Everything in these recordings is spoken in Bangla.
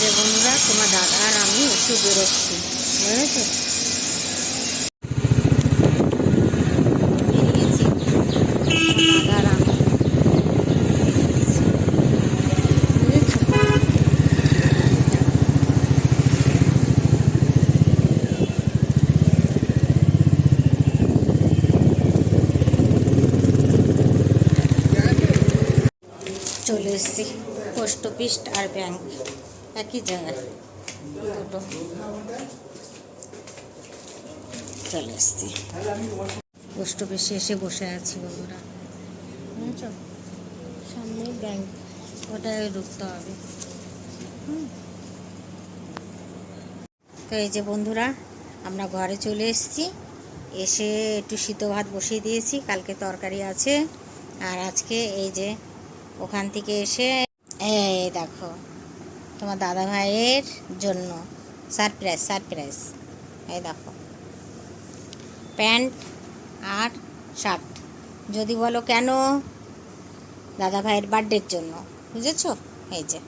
যে বন্ধুরা, তোমার দাদা আর আমি একটু বেরোচ্ছি। বুঝেছ চলে এসেছি পোস্ট অফিস আর ব্যাংক। একই জায়গায়। চলে এসেছি পোস্ট অফিসে এসে বসে আছি বুঝেছ সামনে ব্যাংক। ওটায় ঢুকতে হবে। তো এই যে বন্ধুরা, আমরা ঘরে চলে এসেছি। এসে একটু শীত ভাত বসিয়ে দিয়েছি। কালকে তরকারি আছে। আর আজকে এই যে ওখান থেকে এসে, এই দেখো তোমার দাদা ভাইয়ের জন্য। Surprise surprise. এই দেখো। প্যান্ট, আর শার্ট। যদি বলো কেন? দাদা ভাইয়ের বার্থডের জন্য, বুঝেছ? এই যে।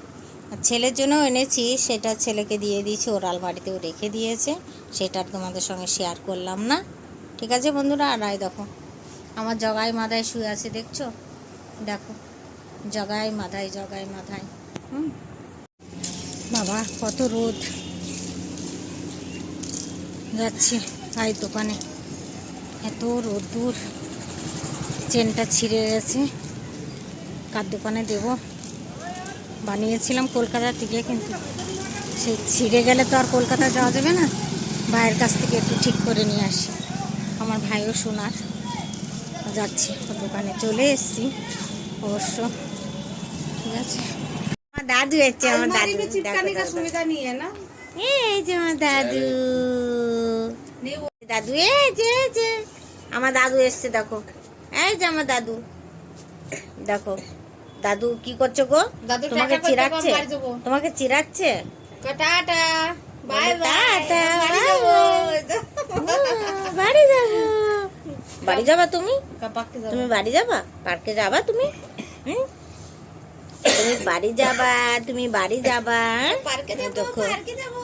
আর ছেলের জন্য এনেছি, সেটা ছেলেকে দিয়ে দিয়েছি, ওর আলমারিতেও রেখে দিয়েছে। সেটা তোমাদের সঙ্গে শেয়ার করলাম না। ঠিক আছে বন্ধুরা? আর এই দেখো, আমার জগায় মাথায় শুয়ে আছে, দেখছ? দেখো জগায় মাথায় জগায় মাথায়। হুম। বাবা, কত রোদ। যাচ্ছি ভাই দোকানে। এত রোদ্দুর। চেনটা ছিঁড়ে গেছে। কার দোকানে দেব? বানিয়েছিলাম কলকাতা থেকে কিন্তু সেই ছিঁড়ে গেলে তো আর কলকাতা যাওয়া যাবে না। ভাইয়ের কাছ থেকে একটু ঠিক করে নিয়ে আসি। আমার ভাইও শোনার যাচ্ছি দোকানে। চলে এসেছি অবশ্য। ঠিক আছে। দাদু এসছে আমার দাদু সুবিধা নিয়ে না? এই যে আমার দাদু। দাদু এ যে যে। আমার দাদু এসছে দেখো। এই যে আমার দাদু। দেখো দাদু কি করছ গো? তোমাকে চিরাচ্ছে? তোমাকে চিরাচ্ছে? টাটা। Bye bye. বাড়ি যাব। বাড়ি যাবা। তুমি? তুমি বাড়ি যাবা? পার্কে যাবা তুমি? হুম? তুমি বাড়ি যাবা তুমি বাড়ি যাবা পার্কে যাব পার্কে যাব।